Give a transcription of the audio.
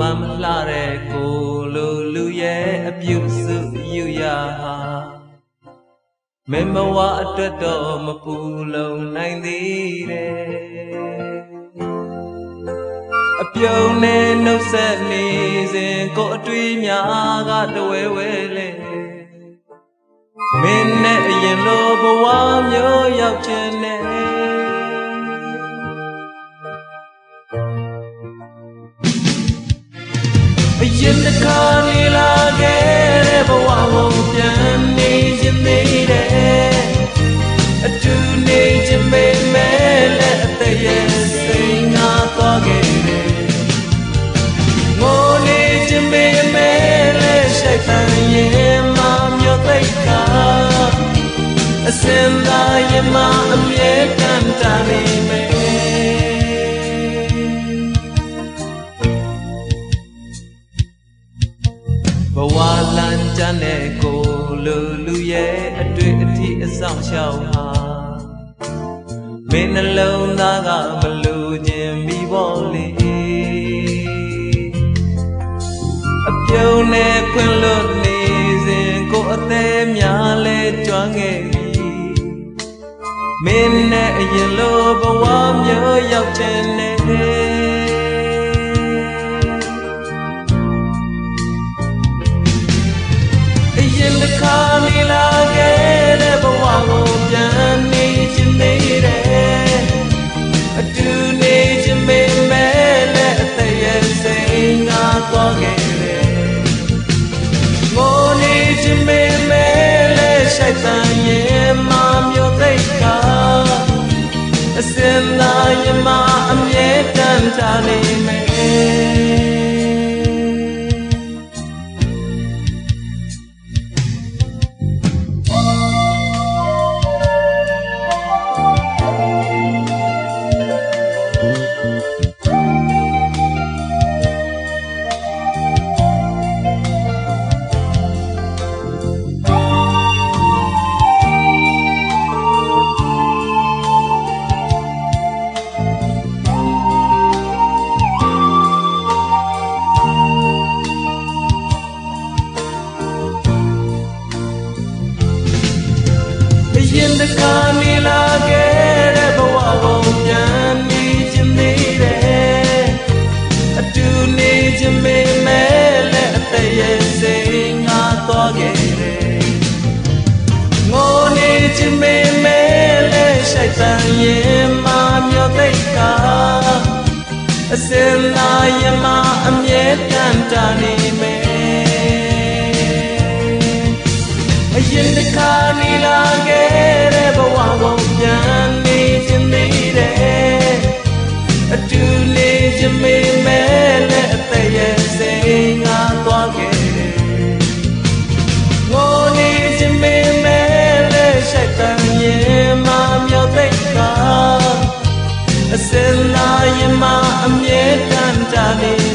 မမလှတဲ့ကိုလိုလူရဲ့အပြုစုယူရဟာမင်းဘဝအတွက်တော့မပူလုံနိုင်သေးတယ်အပြုံးနဲ့နှုတ်ဆက်နေစဉ်ကိုအတွေ့များကတဝဲဝဲလဲမင်းနဲ့အရင်လိုဘဝမျိုးရောက်ချင် ရင်တစ်ခါနေလာခဲ့တဲ့ဘဝကိုပြန်နေခြင်းသေးတယ်အတူနေခြင်းပေမဲ့လည်းအသက်ရဲ့စိတ်ငါသွားခဲ့တယ်ငိုနေခြင်းပေမဲ့လည်းရှိုက်ပန်ရင်မမျိုးသိက္ခာအစင်သာရင်မအမြဲတမ်းတာနေမယ် ဘဝလမ်းကြမ်းတဲ့ကိုလူလူရဲ့အတွေ့အထိအဆောင်ရှောက်ဟာမင်းနှလုံးသားကမလူခြင်းမိဖို့လေအပြုံးနဲ့ခွင်လွတ်နေစဉ်ကိုအသေးများလဲကြွမ်းခဲ့ပြီမင်းနဲ့အရင်လိုဘဝမျိုးရောက်ချင် တစ်ခါနေလာခဲ့တဲ့ဘဝကိုပြန်နေခြင်းသေးတယ်အတူနေခြင်းမေမဲ့လည်းအသက်ရဲ့စိတ်ငါသွားခဲ့တယ်ငိုနေခြင်းမေမဲ့လည်းရှိုက်တန်ရဲ့မမျိုးသိက္ခာအစင်သာယမအမြဲတမ်းထားနေမယ် တစ်ခါနေလာခဲ့တဲ့ဘဝကိုပြန်နေခြင်းသေးတယ်အတူနေခြင်းမေမဲ့လည်းအသက်ရဲ့စိတ်ငါသွားခဲ့တယ်ငိုနေခြင်းမေမဲ့လည်းရှိုက်တန်ရင်မမျိုးသိက္ခာအစင်လာယမအမြဲတမ်းတာနေမယ်အရင်တစ်ခါနေလာခဲ့ အ